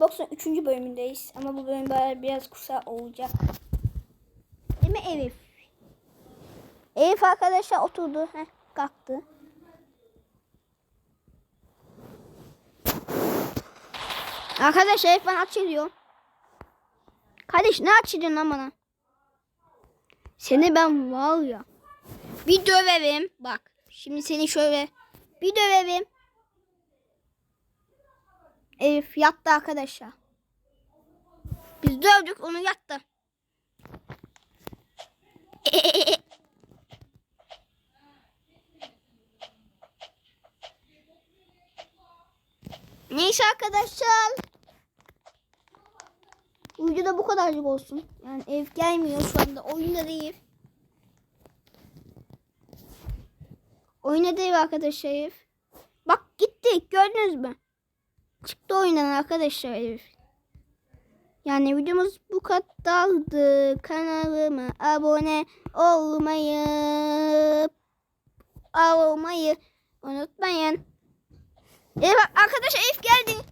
Box'un 3. bölümündeyiz. Ama bu bölüm biraz kısa olacak. Değil mi Elif? Elif arkadaşlar oturdu. Heh, kalktı. Arkadaşlar Elif bana açılıyor. Kardeş ne açıyorsun lan bana? Seni ben var ya. Bir döverim. Bak. Şimdi seni şöyle bir döverim. Elif yattı arkadaşlar. Biz dövdük onu yattı. Neyse arkadaşlar. Videoda bu kadarcık olsun. Yani ev gelmiyor şu anda. Oyunda değil. Oyuna değil arkadaşlar ev. Bak gitti. Gördünüz mü? Çıktı oyundan arkadaşlar. Yani videomuz bu kadardı. Kanalıma abone olmayı olmayı unutmayın. Evet arkadaşlar Elif geldi.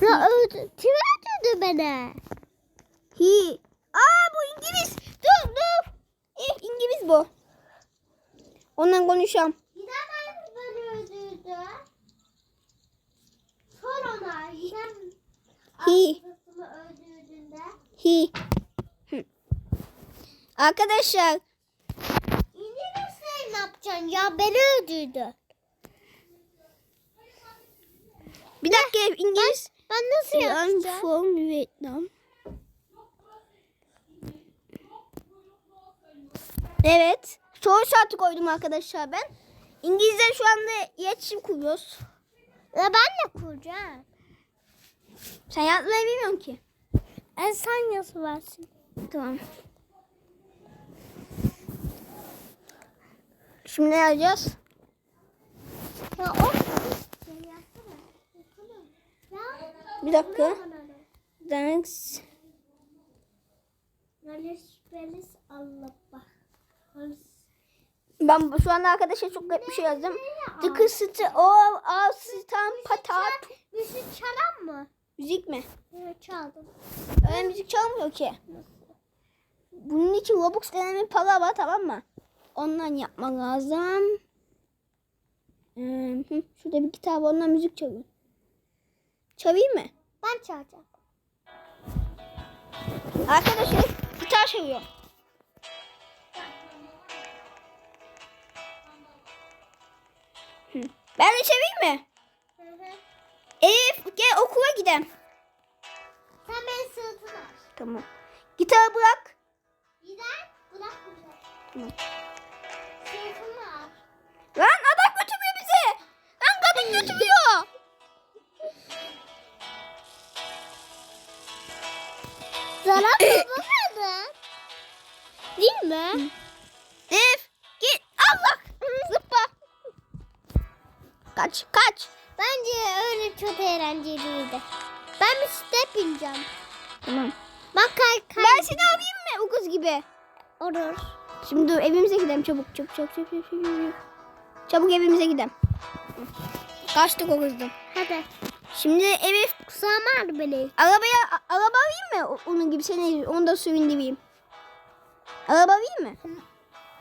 Ya. Kim öldürdü beni? Hi. Aa bu İngiliz. Dur dur. Elif İngiliz bu. Ondan konuşalım. Gidemez beni öldürdü. Sor ona. Gidem Hi. öldürdüğünde. Hi. Hı. Arkadaşlar sen ne yapacaksın ya? Beni öldürdü. bir dakika İngiliz. Ben nasıl I'm yapacağım? from Vietnam. Evet. Soru saati koydum arkadaşlar ben. İngilizce şu anda iletişim kuruyoruz. Ben de kuracağım. Sen yazmayı bilmiyorsun ki. En sen yazı versin. Tamam. Şimdi ne yapacağız? Ya o. Bir dakika. Thanks. Allah bak. Ben şu anda arkadaşa çok garip bir şey yazdım. The kısıtı o asistan patat. Müzik çalan mı? Müzik mi? Evet çaldım. Öyle müzik çalmıyor ki. Bunun için Robux denen bir para var tamam mı? Ondan yapman lazım. Ee, şurada bir kitap ondan müzik çalıyor. Çalayım mı? Ben çalacağım. Arkadaşlar gitar çalıyor. Hı. Ben de çalayım mı? Hı hı. Elif gel okula gidelim. Sen beni sırtına aç. Tamam. Gitarı bırak. Gider. Bırak bunu. Tamam. Sırtına aç. Lan adam götürüyor bizi. Lan kadın götürüyor. Zarar yapamadı. Değil mi? Elif git. Allah. Kaç kaç. Bence öyle çok eğlenceliydi. Ben bir step bineceğim. Tamam. Bak kay kay. Ben seni alayım mı o kız gibi? Olur. Şimdi dur evimize gidelim çabuk çabuk çabuk çabuk çabuk çabuk. çabuk. Evimize gidelim. Kaçtık o kızdan. Hadi. Şimdi evi Kusağım ağrı beni. arabaya araba alayım mı? Onun gibi seni onu da süvindireyim. Araba alayım mı?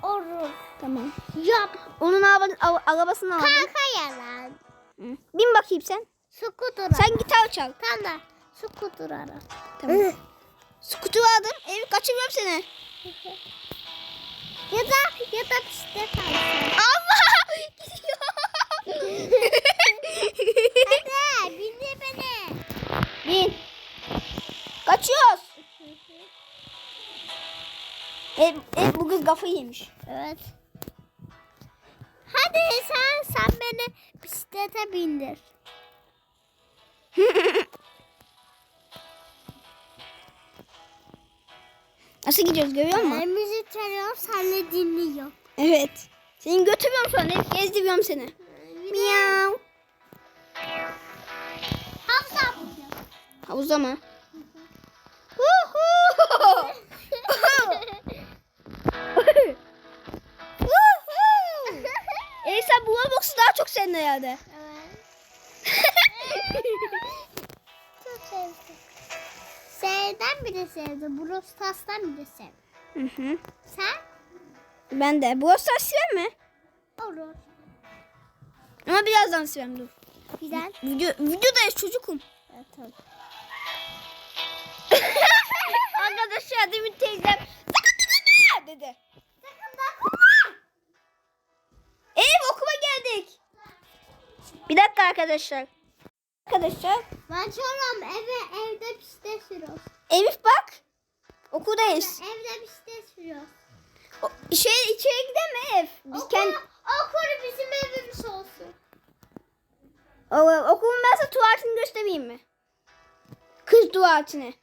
Olur. Tamam. Yap. Onun araba, arabasını aldım. Kanka yalan. Hı. Bin bakayım sen. Skuter. Sen gitar çal. Tamam da. Skuter ara. Tamam. Skuter aldım. Evi kaçırıyorum seni. Ya da ya da bisiklet alsın. Allah! Hadi bindir beni. Bin. Kaçıyoruz. Ev, ev bu kız kafayı yemiş. Evet. Hadi sen sen beni bisiklete bindir. Nasıl gidiyoruz görüyor musun? Ben müzik çalıyorum sen de dinliyorsun. Evet. Seni götürüyorum an. Hep gezdiriyorum seni. Miyav. Havza yapacağım. Havuzda mı? Elisa bu Roblox'u daha çok senin herhalde. evet. sevdi. Sevden bile sevdi. Brawl Stars'tan bile sevdi. Hı hı. Sen? Ben de. Bu Stars mi? Olur. Ama birazdan silem dur. Güzel. Video, videodayız çocukum. Evet, tamam. Arkadaşlar demin teyzem sakın dedi. Bir dakika arkadaşlar. Arkadaşlar Ben çorum eve evde piste sürüyoruz. Elif bak. Okuldayız. Evde piste sürüyoruz. O, şey içeri mi Elif? Biz Okul, kendi, okul bizim evimiz olsun. o, okulun ben size tuvaletini göstereyim mi? Kız tuvaletini.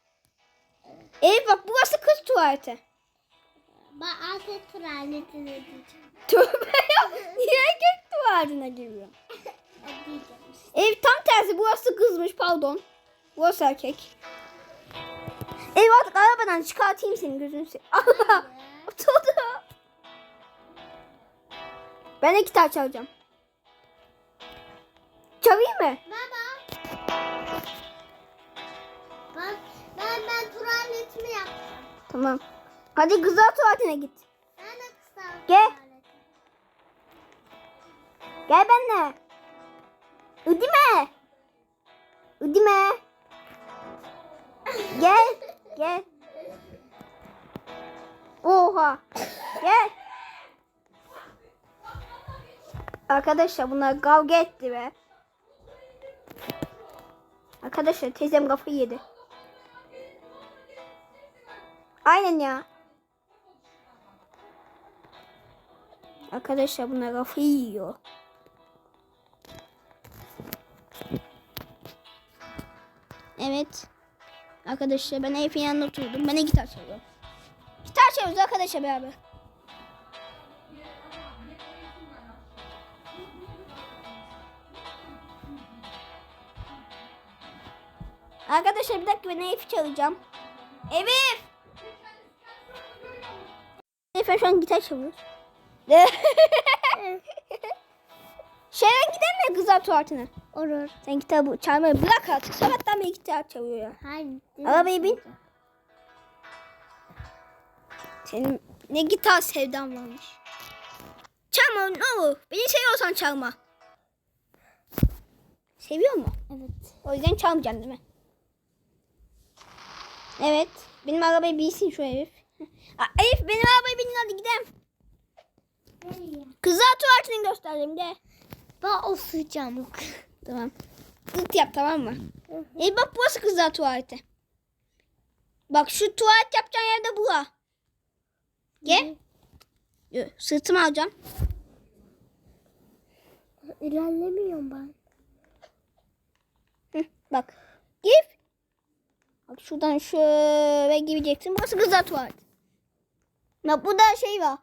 Elif bak burası kız tuvaleti. Ben artık tuvaletini diyeceğim. Tövbe ya. Niye erkek tuvaletine giriyor? Ev tam tersi. Burası kızmış pardon. Burası erkek. Ev artık arabadan çıkartayım seni gözünü seveyim. Allah. Oturdu. Ben de gitar çalacağım. Çalayım mı? Baba. Ben, ben, ben tuvaletimi yaptım. Tamam. Hadi kızlar tuvaletine git. Ben de kısa Gel. tuvalete. Gel benimle. Ödime. Ödime. Gel. Gel. Oha. Gel. Arkadaşlar bunlar kavga etti be. Arkadaşlar teyzem kafayı yedi. Aynen ya. Arkadaşlar bunlar kafayı yiyor. Evet. Arkadaşlar ben Elif'in yanına oturdum. Ben de gitar çalıyorum. Gitar çalıyoruz arkadaşlar beraber. Arkadaşlar bir dakika ben Elif'i çalacağım. Elif! Elif şu an gitar çalıyoruz. Şeyden gidelim mi kızlar tuvaletine? Olur. Sen kitabı çalmayı bırak artık. Sabahtan beri gitar çalıyor ya. Hayır. Arabaya bin. Senin ne gitar sevdan varmış. Çalma ne olur. Beni seviyorsan çalma. Seviyor mu? Evet. O yüzden çalmayacaksın değil mi? Evet. Benim arabayı binsin şu Elif. Aa, Elif benim arabayı binin hadi gidelim. Kızlar tuvaletini gösterdim de. Ben osuracağım. Tamam. Zıt yap tamam mı? E bak burası kızlar tuvaleti. Bak şu tuvalet yapacağın yerde bura. Gel. Yo, Sırtımı alacağım. İlerlemiyorum ben. Hı, bak. Gir. Bak şuradan şöyle gireceksin. Burası kızlar tuvaleti. Bak burada şey var.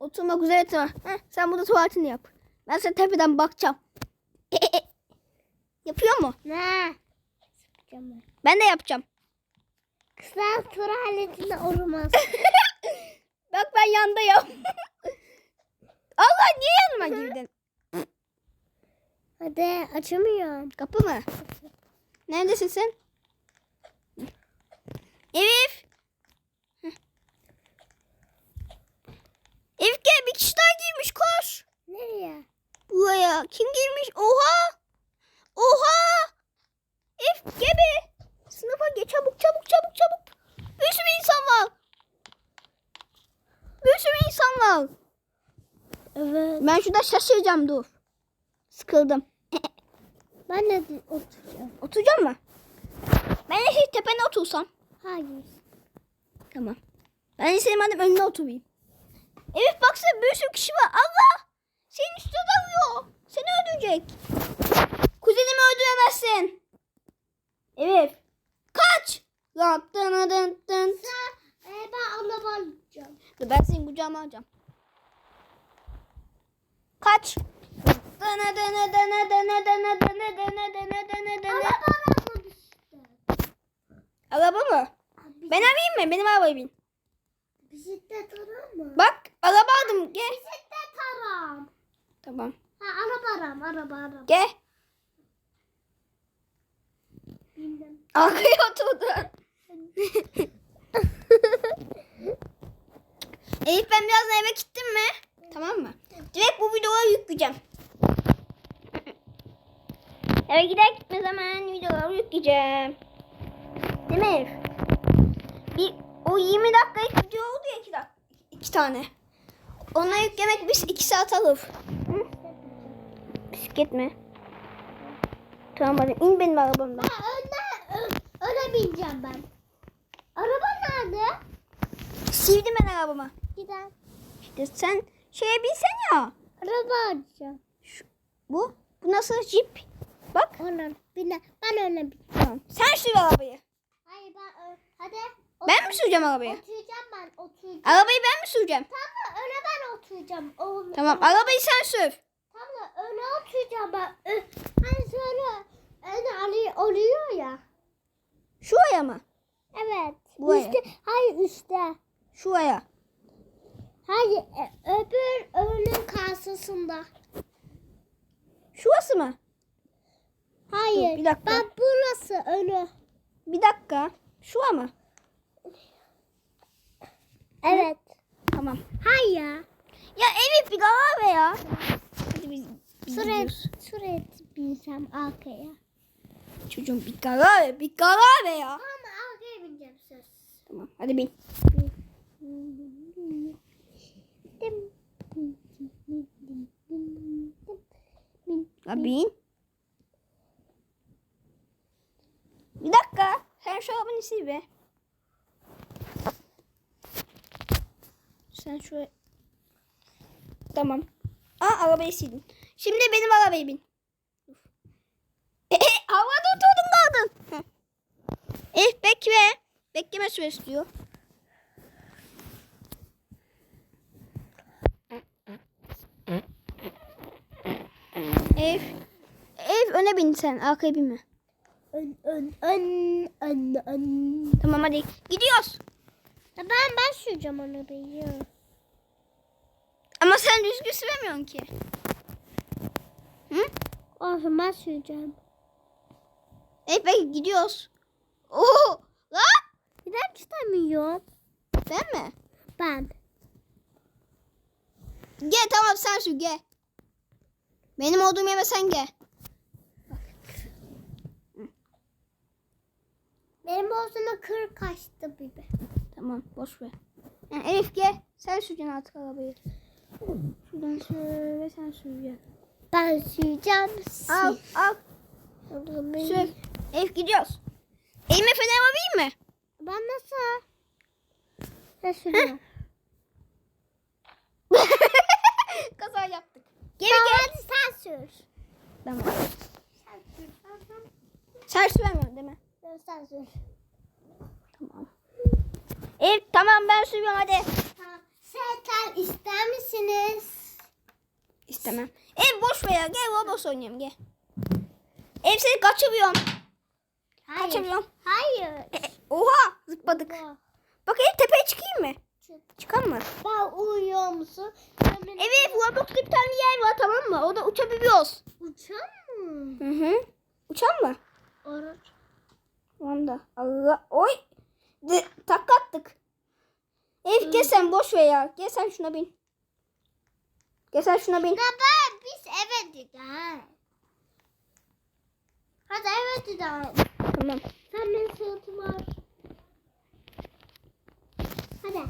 Oturmak üzere var. Heh, sen burada tuvaletini yap. Ben sana tepeden bakacağım. Yapıyor mu? Ne? Yapacağım ben. Ben de yapacağım. Kısa tuvaletinde olmaz. Bak ben yandayım. Allah niye yanıma girdin? Hadi açamıyorum. Kapı mı? Neredesin sen? Elif. Elif gel bir kişi daha girmiş koş. Nereye? Buraya kim girmiş? Oha. Oha. Elif gel be. Sınıfa geç çabuk çabuk çabuk çabuk. Bir sürü insan var. Bir sürü insan var. Evet. Ben şurada şaşıracağım dur. Sıkıldım. Ben de oturacağım. Oturacağım mı? Ben de şey tepene otursam. Hayır. Tamam. Ben de senin madem önüne oturayım. Evet baksana bir sürü kişi var. Allah! Senin üstüne dalıyor. Seni öldürecek. Kuzenimi öldüremezsin. Evet. Kaç! Lan dın dın dın. Sen, e, ben araba alacağım. Dur ben senin kucağıma alacağım. Kaç! Dana dana dana dana dana dana dana dana dana dana. Araba araba işte. Araba mı? Ben arayayım mı? Benim arabaya bin. Bisiklet aram mı? Bak araba aldım. Gel. Bisiklet aram. Tamam. Ha, araba aram, araba aram. Gel. Arkaya oturdu. Elif ben birazdan eve gittim mi? Tamam mı? Direkt bu videoları yükleyeceğim. Eve gider gitmez hemen videoları yükleyeceğim. Değil mi Elif? Bir, o 20 dakikalık video oldu ya 2 dakika. iki tane. Ona yüklemek biz 2 saat alır. Bisiklet mi? Tamam hadi in benim arabamdan. Ha, öne, öne bineceğim ben. Araba nerede? Sildim ben arabama. Gider. İşte sen şeye binsen ya. Araba alacağım. Bu. Bu nasıl jip? Bak. Ona bine. Ben öne bin. Tamam. Sen sür arabayı. Hayır ben hadi. Ben mi süreceğim arabayı? Oturacağım ben oturacağım. Arabayı ben mi süreceğim? Tam da öne ben oturacağım. O, Tamam. Arabayı sen sür. Tam da öne oturacağım ben. Hani şöyle öne alıyor, oluyor ya. Şuraya mı? Evet. Buraya. Üstte, hayır üstte. Şuraya. Hayır e, öbür önün karşısında. Şurası mı? Hayır. Dur, bir dakika. Ben burası önü. Bir dakika. Şura mı? Evet. Tamam. Hayır. Ya Elif bir ver ya. Biz, gidiyoruz. şuraya binsem arkaya. Çocuğum bir karar ver. Bir karar ver ya. Tamam arkaya bineceğim söz. Tamam. Hadi bin. Ya bin. Bir dakika. Sen şu arabanı sil be. Sen şu... Tamam. Aa arabayı sildin. Şimdi benim arabayı bin. Havada oturdun kaldın. Elif bekle. Bekleme süresi diyor. Elif. Elif öne bin sen. Arkaya binme. Ön, ön, ön, ön, ön. Tamam hadi. Gidiyoruz. Ben ben süreceğim arabayı. Ama sen düzgün süremiyorsun ki. Hı? Olsun ben süreceğim. Elif belki gidiyoruz. Oo! Lan! Neden istemiyorum? Sen mi? Ben. Gel tamam sen sür gel. Benim olduğum yere sen gel. Benim olsuna kır kaçtı bir. Tamam boş ver. Yani Elif gel. Sen süreceksin artık arabayı. Şuradan şöyle sen süreceksin. Ben süreceğim. Al al. Sür. Elif gidiyoruz. Elime fener alayım mı? Ben nasıl? Ben sürüyorum. Kaza yaptık. Geri Tamam, gel. hadi sen sür. Tamam. Sen sür. Sen sür. Sen süremiyorsun değil mi? Sen sür. Tamam. Elif tamam ben sürüyorum hadi. Setler ister misiniz? İstemem. Elif boş ver ya. Gel Roblox oynayalım gel. Elif seni kaçırıyorum. Hayır. Kaçırıyorum. Hayır. E, oha zıpladık. Bak Elif tepeye çıkayım mı? Çık. Çıkan mı? Ben uyuyor musun? Evet Roblox'ta bir tane yer var tamam mı? Orada uçabiliyoruz. Uçan mı? Hı hı. Uçan mı? Araç. Onda. Allah. Oy. De, takla attık. Elif gel sen boş ver ya. Gel sen şuna bin. Gel sen şuna bin. Ben biz dedik. ha. Hadi evet dedik. Tamam. Senin sırtın var. Hadi.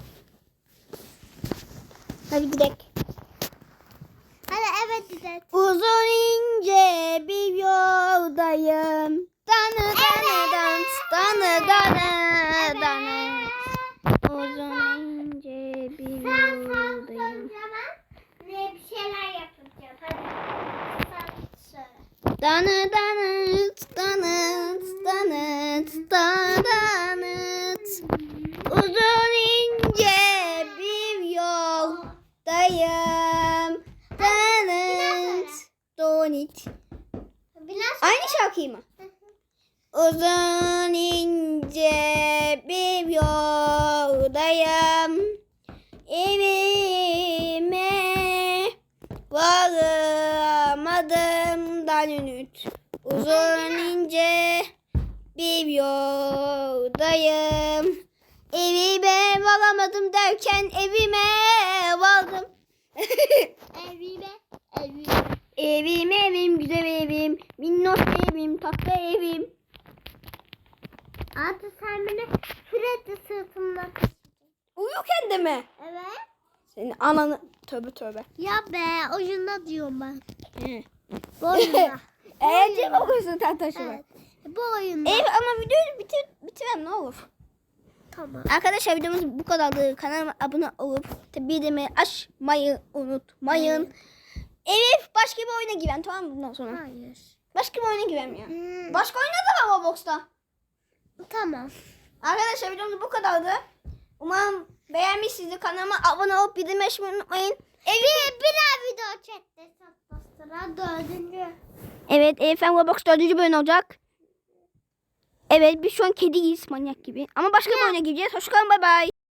Hadi gidelim. Hadi evet dedik. Uzun ince bir yoldayım. Danı danı dans, danı danı danı. Uzun ince bir Sen yoldayım. sen ne bir şeyler yapacağım. Hadi. Sen söyle. Danı danıt, danıt, danıt, danıt. Uzun ince bir yoldayım. Danıt, donit. Biraz Aynı şarkıyı mı? Uzun ince bir yoldayım. Evime varamadım da. Uzun ince bir yoldayım. Evime varamadım derken evime vardım. Evime, evime. Evim evim güzel evim. Minnoş evim tatlı evim. Artık sen beni sürekli sırtımda Uyurken de mi? Evet. Senin ananı tövbe tövbe. Ya be oyunda diyorum ben. He. Bu oyunda. Eğer okursun tahtaşı evet. Bu oyunda. Ev ama videoyu bitir, bitirem ne olur. Tamam. Arkadaşlar videomuz bu kadardı. Kanalıma abone olup bildirimi açmayı unutmayın. Evet başka bir oyuna giren tamam mı bundan sonra? Hayır. Başka bir oyuna ya. Hmm, Başka oyuna da var Roblox'ta. Tamam. Arkadaşlar videomuz bu kadardı. Umarım beğenmişsinizdir. Kanalıma abone olup bildirimi açmayı unutmayın. Bir, bir daha video chatte sıra dördüncü. Evet efendim Roblox 4. bölüm olacak. Evet biz şu an kediyiz manyak gibi. Ama başka bir oyuna gireceğiz. Hoşçakalın bay bay.